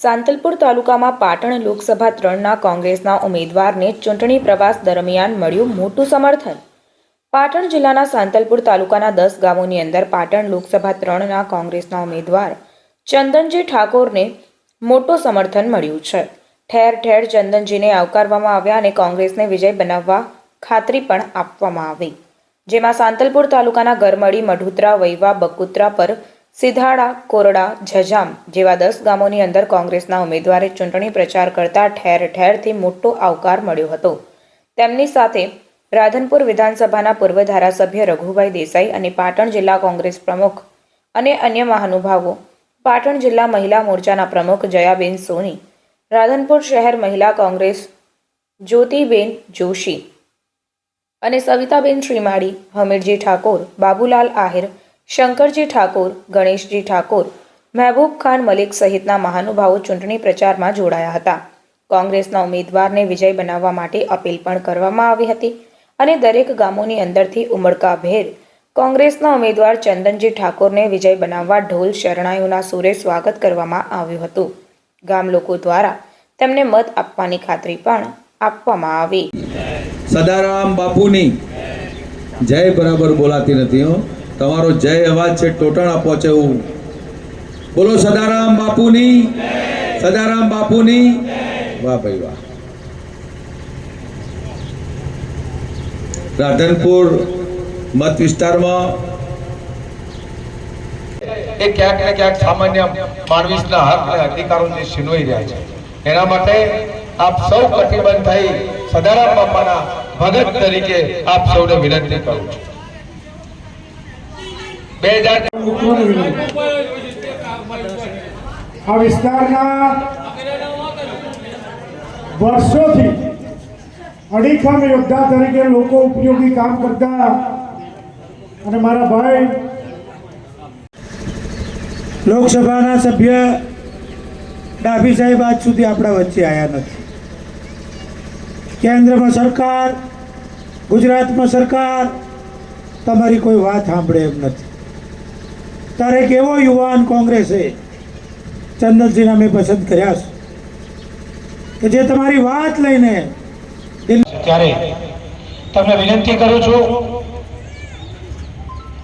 સાંતલપુર તાલુકામાં પાટણ લોકસભા ત્રણના કોંગ્રેસના ઉમેદવારને ચૂંટણી પ્રવાસ દરમિયાન મળ્યું મોટું સમર્થન. પાટણ જિલ્લાના સાંતલપુર તાલુકાના દસ ગામોની અંદર પાટણ લોકસભા ત્રણના કોંગ્રેસના ઉમેદવાર ચંદનજી ઠાકોરને મોટું સમર્થન મળ્યું છે. ઠેર ઠેર ચંદનજીને આવકારવામાં આવ્યા અને કોંગ્રેસને વિજય બનાવવા ખાતરી પણ આપવામાં આવી. જેમાં સાંતલપુર તાલુકાના ગરમડી મઢુત્રા, વૈવા, બકુત્રા પર સિધાડા, કોરડા ઝજામ જેવા દસ ગામોની અંદર કોંગ્રેસના ઉમેદવારે ચૂંટણી પ્રચાર કરતા ઠેર ઠેરથી મોટો આવકાર મળ્યો હતો. તેમની સાથે રાધનપુર વિધાનસભાના પૂર્વ ધારાસભ્ય રઘુભાઈ દેસાઈ અને પાટણ જિલ્લા કોંગ્રેસ પ્રમુખ અને અન્ય મહાનુભાવો, પાટણ જિલ્લા મહિલા મોરચાના પ્રમુખ જયાબેન સોની, રાધનપુર શહેર મહિલા કોંગ્રેસ જ્યોતિબેન જોશી અને સવિતાબેન શ્રીમાળી, હમીરજી ઠાકોર, બાબુલાલ આહિર શંકરજી ઠાકોર, ગણેશજી ઠાકોર, મહેબૂબ ખાન મલિક સહિતના મહાનુભાવો ચૂંટણી પ્રચારમાં જોડાયા હતા. કોંગ્રેસના ઉમેદવારને વિજય બનાવવા માટે અપીલ પણ કરવામાં આવી હતી અને દરેક ગામોની અંદરથી ઉમળકાભેર કોંગ્રેસના ઉમેદવાર ચંદનજી ઠાકોરને વિજય બનાવવા ઢોલ શરણાઈઓના સુરે સ્વાગત કરવામાં આવ્યું હતું. ગામ લોકો દ્વારા તેમને મત આપવાની ખાતરી પણ આપવામાં આવી. સદારામ બાપુની જય બરાબર બોલાતી નથી હો. તમારો જય અવાજ છે, ટોટાણા પહોંચે હું. બોલો સદારામ બાપુની. સદારામ બાપુની. વાહ ભાઈ વાહ. રાધનપુર મત વિસ્તારમાં એ ક્યાંક ને ક્યાંક સામાન્ય માનવીના હક અને અધિકારોને છીનવાઈ રહ્યા છે. એના માટે આપ સૌ કટિબદ્ધ થઈ સદારામ બાપાના ભગત તરીકે આપ સૌને વિનંતી કરું છું. આ વિસ્તારના વર્ષોથી અડીખમ યોદ્ધા તરીકે લોકો ઉપયોગી કામ કરતા અને મારા ભાઈ લોકસભાના સભ્ય ડાભી સાહેબ આજ સુધી આપણા વચ્ચે આવ્યા નથી. કેન્દ્રમાં સરકાર, ગુજરાતમાં સરકાર, તમારી કોઈ વાત સાંભળે એમ નથી. ત્યારે એક એવો યુવાન કોંગ્રેસે? ચંદનસિંહને અમે પસંદ કર્યા છે. કે જે તમારી વાત લઈને ત્યારે તમને વિનંતી કરું છું,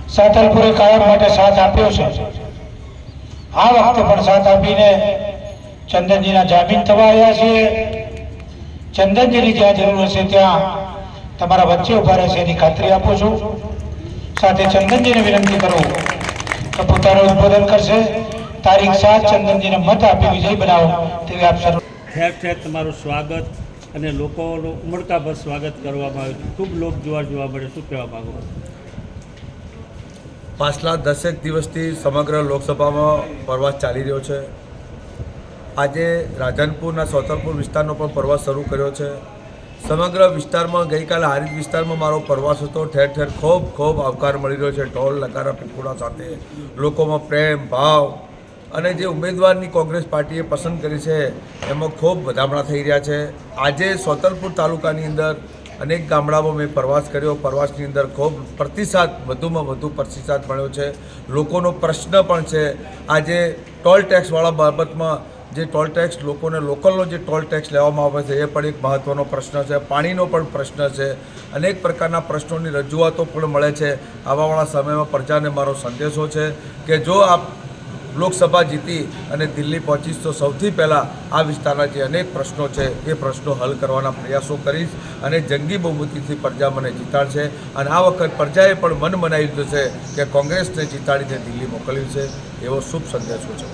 સાતલપુરે કાયમ માટે સાથ આપ્યો છે. આ વખતે પણ સાથ આપીને ચંદનજીના જામીન થવા આવ્યા છીએ. ચંદનજીની જ્યાં જરૂર હશે ત્યાં તમારા વચ્ચે ઊભા રહેશે એની ખાતરી આપું છું. સાથે ચંદનજીને વિનંતી કરું તો પોતાનું ઉદબોધન કરશે. તારીખ સાત ચંદનજીને મત આપી વિજય બનાવો તેવી આપ સર્વ ઠેર ઠેર તમારું સ્વાગત અને લોકોનું ઉમળકાભર સ્વાગત કરવામાં આવ્યું છે. ખૂબ લોક જોવા જોવા મળે શું કહેવા માગો પાછલા દસેક દિવસથી સમગ્ર લોકસભામાં પ્રવાસ ચાલી રહ્યો છે. આજે રાધનપુરના સોતરપુર વિસ્તારનો પણ પ્રવાસ શરૂ કર્યો છે. સમગ્ર વિસ્તારમાં ગઈકાલે હારીજ વિસ્તારમાં મારો પ્રવાસ હતો. ઠેર ઠેર ખૂબ ખૂબ આવકાર મળી રહ્યો છે. ઢોલ નકારા પીપુડા સાથે લોકોમાં પ્રેમ, ભાવ અને જે ઉમેદવારની કોંગ્રેસ પાર્ટીએ પસંદ કરી છે, એમાં ખૂબ વધામણા થઈ રહ્યા છે. આજે સોતલપુર તાલુકાની અંદર અનેક ગામડામાં મેં પ્રવાસ કર્યો. પ્રવાસની અંદર ખૂબ પ્રતિસાદ, વધુમાં વધુ પ્રતિસાદ મળ્યો છે. લોકોનો પ્રશ્ન પણ છે. આજે ટોલ ટેક્સવાળા બાબતમાં જે ટોલ ટેક્સ લોકોને લોકલનો જે ટોલ ટેક્સ લેવામાં આવે છે, એ પણ એક મહત્ત્વનો પ્રશ્ન છે. પાણીનો પણ પ્રશ્ન છે. અનેક પ્રકારના પ્રશ્નોની રજૂઆતો પણ મળે છે. આવાવાળા સમયમાં પ્રજાને મારો સંદેશો છે કે જો આપ લોકસભા જીતી અને દિલ્હી પહોંચીશ, તો સૌથી પહેલાં આ વિસ્તારના જે અનેક પ્રશ્નો છે, એ પ્રશ્નો હલ કરવાના પ્રયાસો કરીશ અને જંગી બહુમતીથી પ્રજા મને જીતાડશે. અને આ વખત પ્રજાએ પણ મન મનાવી દીધું છે કે કોંગ્રેસને જીતાડીને દિલ્હી મોકલ્યું છે. એવો શુભ સંદેશો છે.